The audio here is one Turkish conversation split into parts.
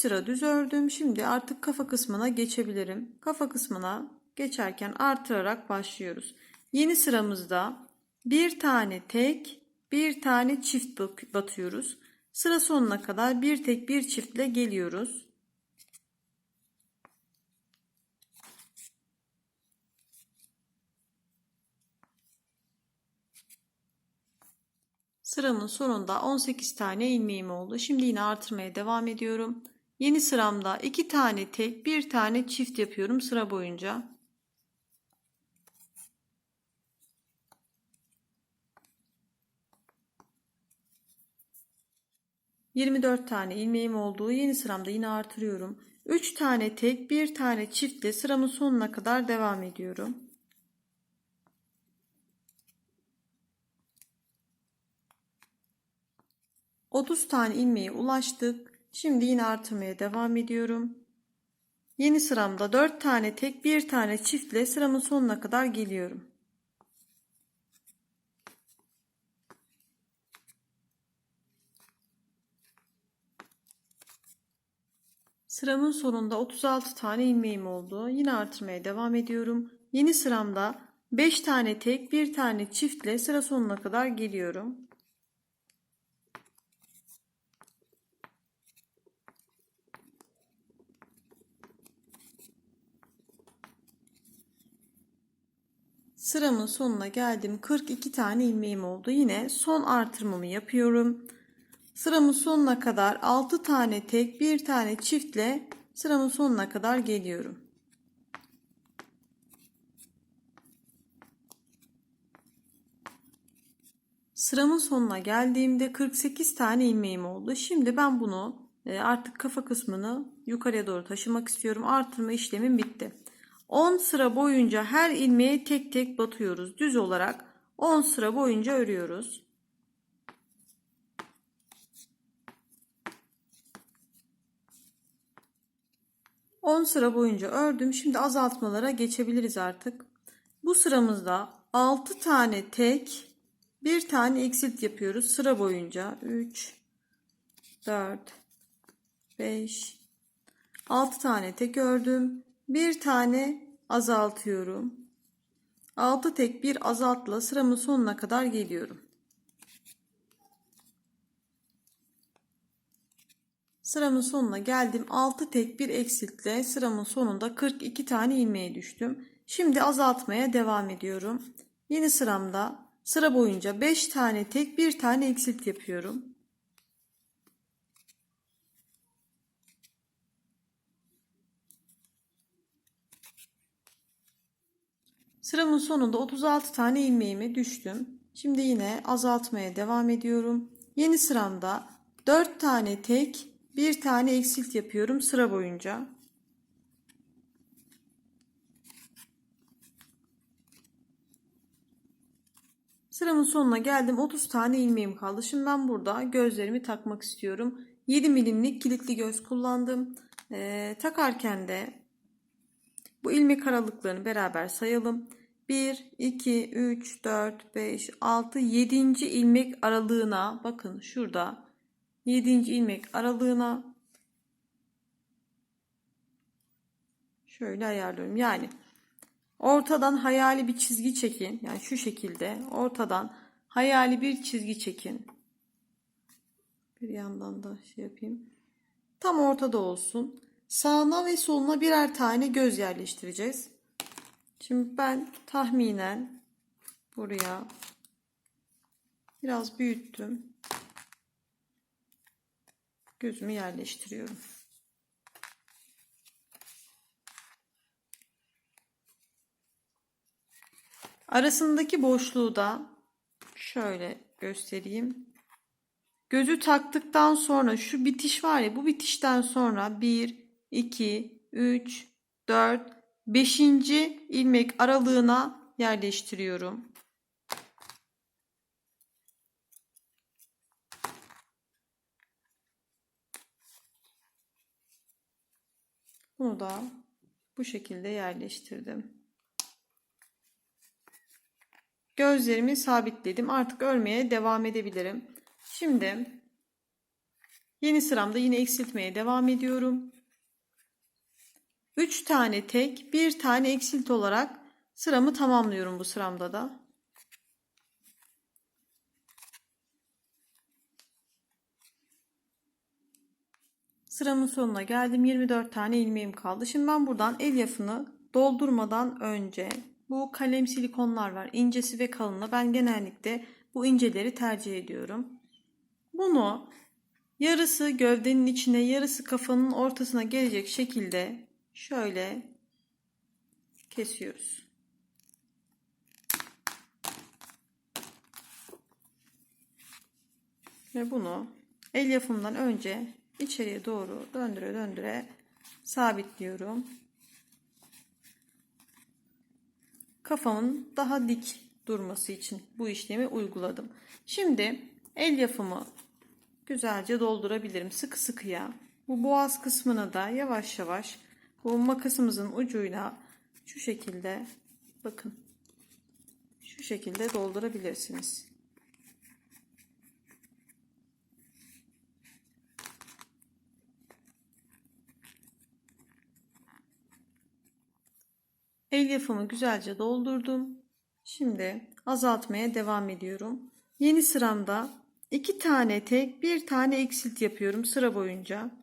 sıra düz ördüm. Şimdi artık kafa kısmına geçebilirim. Kafa kısmına geçerken artırarak başlıyoruz. Yeni sıramızda bir tane tek, bir tane çift batıyoruz. Sıra sonuna kadar bir tek bir çiftle geliyoruz. Sıramın sonunda 18 tane ilmeğim oldu. Şimdi yine artırmaya devam ediyorum. Yeni sıramda 2 tane tek, 1 tane çift yapıyorum sıra boyunca. ...24 tane ilmeğim olduğu yeni sıramda yine artırıyorum. 3 tane tek, 1 tane çiftle sıramın sonuna kadar devam ediyorum. Otuz tane ilmeğe ulaştık. Şimdi yine artırmaya devam ediyorum. Yeni sıramda 4 tane tek, 1 tane çiftle sıramın sonuna kadar geliyorum. Sıramın sonunda 36 tane ilmeğim oldu. Yine artırmaya devam ediyorum. Yeni sıramda 5 tane tek, 1 tane çiftle sıra sonuna kadar geliyorum. Sıramın sonuna geldim. 42 tane ilmeğim oldu. Yine son artırmamı yapıyorum. Sıramın sonuna kadar 6 tane tek, 1 tane çiftle sıramın sonuna kadar geliyorum. Sıramın sonuna geldiğimde 48 tane ilmeğim oldu. Şimdi ben bunu e, artık kafa kısmını yukarıya doğru taşımak istiyorum. Artırma işlemim bitti. 10 sıra boyunca her ilmeğe tek tek batıyoruz. Düz olarak 10 sıra boyunca örüyoruz. On sıra boyunca ördüm. Şimdi azaltmalara geçebiliriz artık. Bu sıramızda 6 tane tek, bir tane eksilt yapıyoruz sıra boyunca. 3 4 5 6 tane tek ördüm. Bir tane azaltıyorum. 6 tek bir azaltla sıramın sonuna kadar geliyorum. Sıramın sonuna geldim. 6 tek bir eksiltle sıramın sonunda 42 tane ilmeğe düştüm. Şimdi azaltmaya devam ediyorum. Yeni sıramda sıra boyunca 5 tane tek bir tane eksilt yapıyorum. Sıramın sonunda 36 tane ilmeğime düştüm. Şimdi yine azaltmaya devam ediyorum. Yeni sıramda 4 tane tek, bir tane eksilt yapıyorum sıra boyunca. Sıramın sonuna geldim. 30 tane ilmeğim kaldı. Şimdi ben burada gözlerimi takmak istiyorum. 7 milimlik kilitli göz kullandım. Ee, takarken de bu ilmek aralıklarını beraber sayalım. 1, 2, 3, 4, 5, 6, 7. ilmek aralığına bakın şurada 7. ilmek aralığına şöyle ayarlıyorum. Yani ortadan hayali bir çizgi çekin. Yani şu şekilde ortadan hayali bir çizgi çekin. Bir yandan da şey yapayım. Tam ortada olsun. Sağına ve soluna birer tane göz yerleştireceğiz. Şimdi ben tahminen buraya biraz büyüttüm. Gözümü yerleştiriyorum. Arasındaki boşluğu da şöyle göstereyim. Gözü taktıktan sonra şu bitiş var ya bu bitişten sonra 1, 2, 3, 4, 5. ilmek aralığına yerleştiriyorum. Bunu da bu şekilde yerleştirdim. Gözlerimi sabitledim. Artık örmeye devam edebilirim. Şimdi Yeni sıramda yine eksiltmeye devam ediyorum. 3 tane tek, bir tane eksilt olarak sıramı tamamlıyorum bu sıramda da. Sıramın sonuna geldim. 24 tane ilmeğim kaldı. Şimdi ben buradan elyafını doldurmadan önce bu kalem silikonlar var. İncesi ve kalını. Ben genellikle bu inceleri tercih ediyorum. Bunu yarısı gövdenin içine, yarısı kafanın ortasına gelecek şekilde şöyle kesiyoruz. Ve bunu el yapımından önce içeriye doğru döndüre döndüre sabitliyorum. Kafamın daha dik durması için bu işlemi uyguladım. Şimdi el yapımı güzelce doldurabilirim sıkı sıkıya. Bu boğaz kısmına da yavaş yavaş bu makasımızın ucuyla şu şekilde bakın şu şekilde doldurabilirsiniz. El yapımı güzelce doldurdum. Şimdi azaltmaya devam ediyorum. Yeni sıramda iki tane tek, bir tane eksilt yapıyorum sıra boyunca.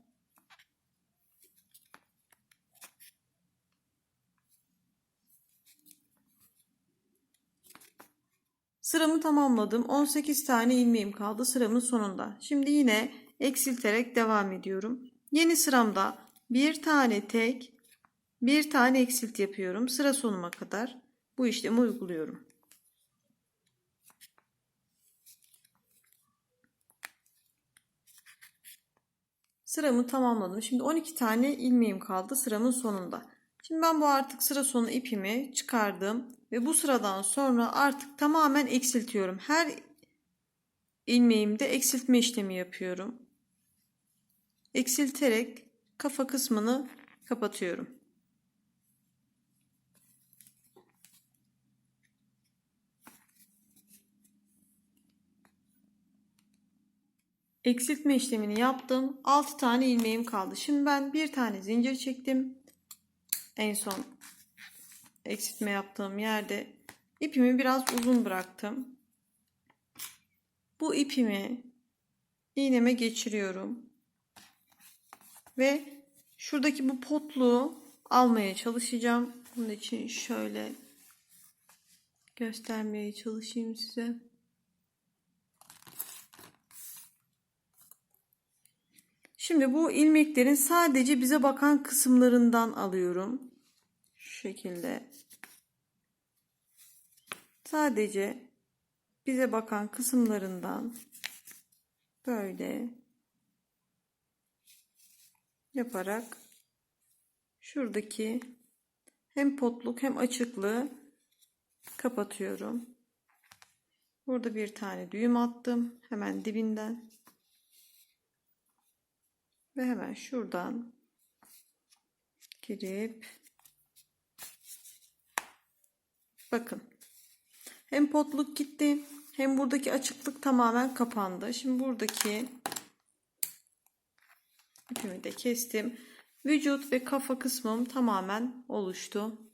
Sıramı tamamladım. 18 tane ilmeğim kaldı sıramın sonunda. Şimdi yine eksilterek devam ediyorum. Yeni sıramda bir tane tek, bir tane eksilt yapıyorum. Sıra sonuma kadar bu işlemi uyguluyorum. Sıramı tamamladım. Şimdi 12 tane ilmeğim kaldı sıramın sonunda. Şimdi ben bu artık sıra sonu ipimi çıkardım ve bu sıradan sonra artık tamamen eksiltiyorum. Her ilmeğimde eksiltme işlemi yapıyorum. Eksilterek kafa kısmını kapatıyorum. Eksiltme işlemini yaptım. 6 tane ilmeğim kaldı. Şimdi ben bir tane zincir çektim. En son eksiltme yaptığım yerde ipimi biraz uzun bıraktım. Bu ipimi iğneme geçiriyorum. Ve şuradaki bu potluğu almaya çalışacağım. Bunun için şöyle göstermeye çalışayım size. Şimdi bu ilmeklerin sadece bize bakan kısımlarından alıyorum. Şu şekilde. Sadece bize bakan kısımlarından böyle yaparak şuradaki hem potluk hem açıklığı kapatıyorum. Burada bir tane düğüm attım hemen dibinden. Ve hemen şuradan girip bakın hem potluk gitti hem buradaki açıklık tamamen kapandı. Şimdi buradaki ipimi de kestim. Vücut ve kafa kısmım tamamen oluştu.